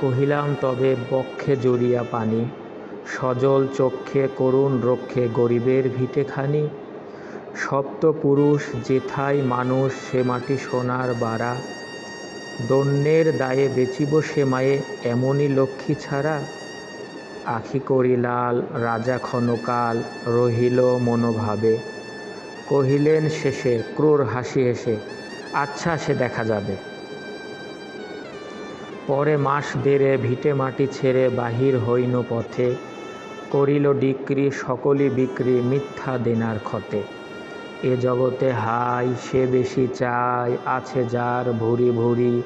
কহিলাম, তবে বক্ষে জড়িয়া পানি, সজল চক্ষে করুণ রক্ষে গরিবের ভিটেখানি। সপ্ত পুরুষ যেথায় মানুষ, সে মাটি সোনার বাড়া। দন্যের দায়ে বেচিব সে মায়ে, এমনই লক্ষ্মী ছাড়া। আখি করিলাল রাজা ক্ষণকাল রহিল মনোভাবে। কহিলেন, শেষে, ক্রোর হাসি হেসে আচ্ছা সে দেখা যাবে। পরে মাস দেড়ে ভিটে মাটি ছেড়ে বাহির হইন পথে, করিল ডিক্রি সকলই বিক্রি মিথ্যা দেনার ক্ষতে। এ জগতে হাই, সে বেশি চায় আছে যার ভুরি ভুরি,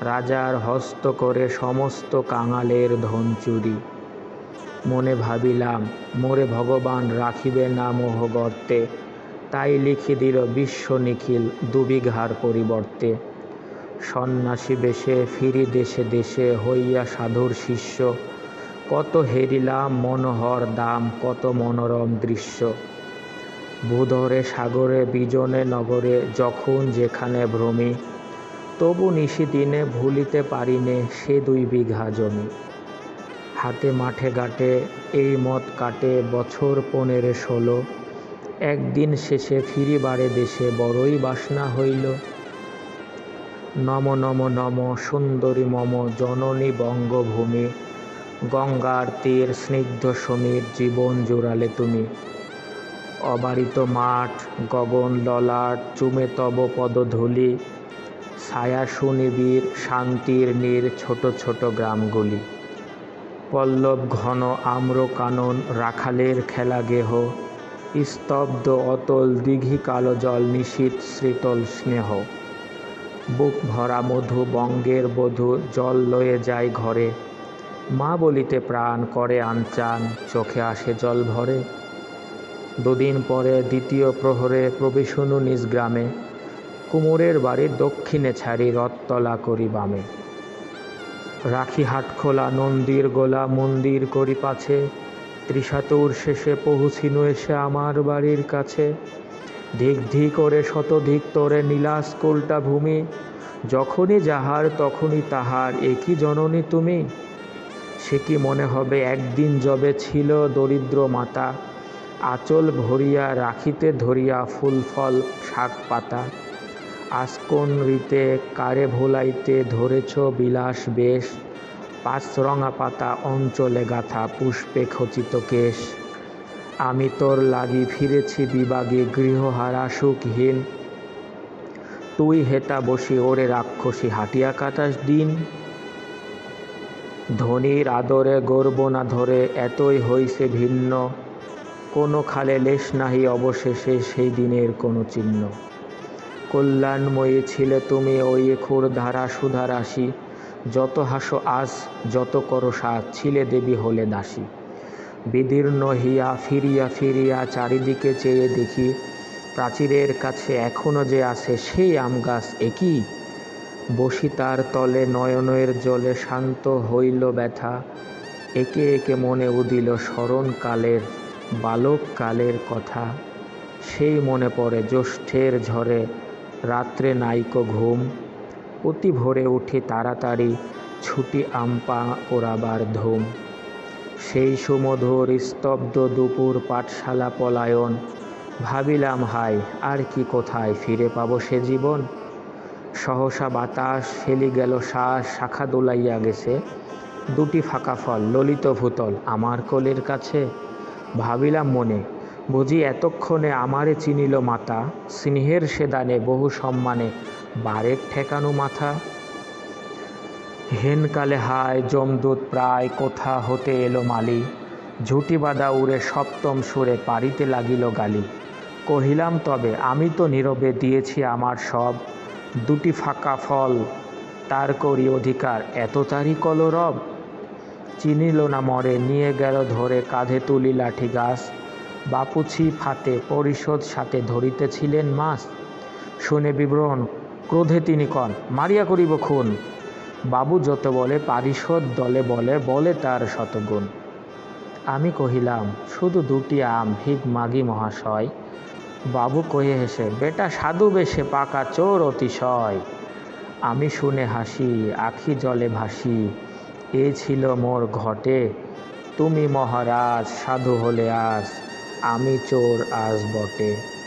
রাজার হস্ত করে সমস্ত কাঙালের ধন চুরি। মনে ভাবিলাম, মোরে ভগবান রাখিবে না মোহ গর্তে, তাই লিখি দিল বিশ্ব নিখিল দুবিঘার পরিবর্তে। সন্ন্যাসী বেশে ফিরি দেশে দেশে হইয়া সাধুর শিষ্য। কত হেরিলাম মনোহর দাম, কত মনোরম দৃশ্য। ভূধরে, সাগরে, বিজনে, নগরে, যখন যেখানে ভ্রমি, তবু নিশিদিনে ভুলিতে পারিনে সে দুই বিঘা জমি। হাতে মাঠে ঘাটে, এই মত কাটে বছর পনেরো ষোলো। একদিন শেষে ফিরিবারে দেশে বড়ই বাসনা হইল। নম নম নম সুন্দরী মম জননী বঙ্গভূমি। গঙ্গার তীর স্নিগ্ধ সমীর জীবন জোড়ালে তুমি। অবারিত মাঠ, গগন ললাট, চুমে তব পদধূলি। ছায়া সুনিবিড়, শান্তির নীর ছোট ছোট গ্রামগুলি। পল্লব ঘন আম্র কানন, রাখালের খেলা গেহ। স্তব্ধ অতল দিঘি কালো জল নিশীত শীতল স্নেহ। বুক ভরা মধু বঙ্গের বধূ জল লয়ে যায় ঘরে। মা বলিতে প্রাণ করে আনচান, চোখে আসে জল ভরে। দুদিন পরে দ্বিতীয় প্রহরে প্রবেশনু নিজ গ্রামে। কুমোরের বাড়ির দক্ষিণে ছাড়ি রথতলা করি বামে। রাখি হাটখোলা নন্দীর গোলা মন্দির করি পাছে। ত্রিশাতুর শেষে পৌঁছিনু এসে আমার বাড়ির কাছে। ধিক ধি করে শতধিক তোরে নীলাস কোলটা ভূমি। যখনই যাহার তখনই তাহার একই জননী তুমি? সে কি মনে হবে একদিন যবে ছিল দরিদ্র মাতা? আঁচল ভরিয়া, রাখিতে ধরিয়া ফুল, ফল, শাক, পাতা। আসকন রীতে, কারে ভোলাইতে ধরেছ বিলাস বেশ? পাঁচরঙা পাতা, অঞ্চলে গাথা, পুষ্পে খচিত কেশ। আমি তোর লাগি ফিরেছি বিবাগে গৃহহারা সুখহীন। তুই হেতা বসি ওরে রাক্ষসী হাটিয়া কাটাস দিন। ধনির আদরে গর্ব না ধরে এতই হইছে ভিন্ন। কোনো খালে লেশ নাহি অবশেষে সেই দিনের কোনো চিহ্ন। কল্যাণময়ী ছিলে তুমি ওই খুর ধারা সুধা রাশি যত হাসো আস যত করো সাজ ছিলে দেবী হলে দাসী। বিদীর্ণ হিয়া ফিরিয়া ফিরিয়া চারিদিকে চেয়ে দেখি, প্রাচীরের কাছে এখনও যে আছে সেই আম গাছ একই বসি তার তলে নয়নের জলে শান্ত হইল ব্যথা, একে একে মনে উদিল স্মরণকালের বালককালের কথা। সেই মনে পড়ে জ্যৈষ্ঠের ঝড়ে, রাত্রে নাইকো ঘুম, অতি ভোরে উঠি তাড়াতাড়ি ছুটি আমপা ওরাবার ধুম। সেই সুমধুর স্তব্ধ দুপুর পাঠশালা পলায়ন। ভাবিলাম হাই আর কি কোথায় ফিরে পাবো সে জীবন? সহসা বাতাস ফেলি গেল, শ্বাস, শাখা দোলাইয়া গেছে। দুটি ফাঁকা ফল, ললিত ভূতল, আমার কোলের কাছে। ভাবিলাম মনে, বুঝি এতক্ষণে আমারে চিনিল মাতা, স্নেহের সেদানে বহু সম্মানে, বারের ঠেকানো মাথা। হেনকালে হায় যমদূত প্রায় কোথা হতে এলো মালি। ঝুটি বাঁধা উড়ে সপ্তম সুরে পারিতে লাগিল গালি। কহিলাম, তবে আমি তো নীরবে দিয়েছি আমার সব। দুটি ফাঁকা ফল, তার করি অধিকার। এত তারই কলরব? চিনিল না মরে, নিয়ে গেল ধরে কাঁধে তুলি লাঠি গাছ। বাপুছি ফাতে পরিশোধ সাথে ধরিতেছিলেন মাছ। শুনে বিবরণ, ক্রোধে তিনি কন? মারিয়া করিব খুন? বাবু যত বলে পারিষদ দলে বলে বলে তার শতগুণ। আমি কহিলাম, শুধু দুটি আম, ভিক মাগি মহাশয় বাবু কহে হেসে, বেটা সাধু বেশে পাকা চোর অতিশয় আমি শুনে হাসি, আখি জলে ভাসি। এ ছিল মোর ঘটে। তুমি মহারাজ, সাধু হলে আজ। আমি চোর আজ বটে।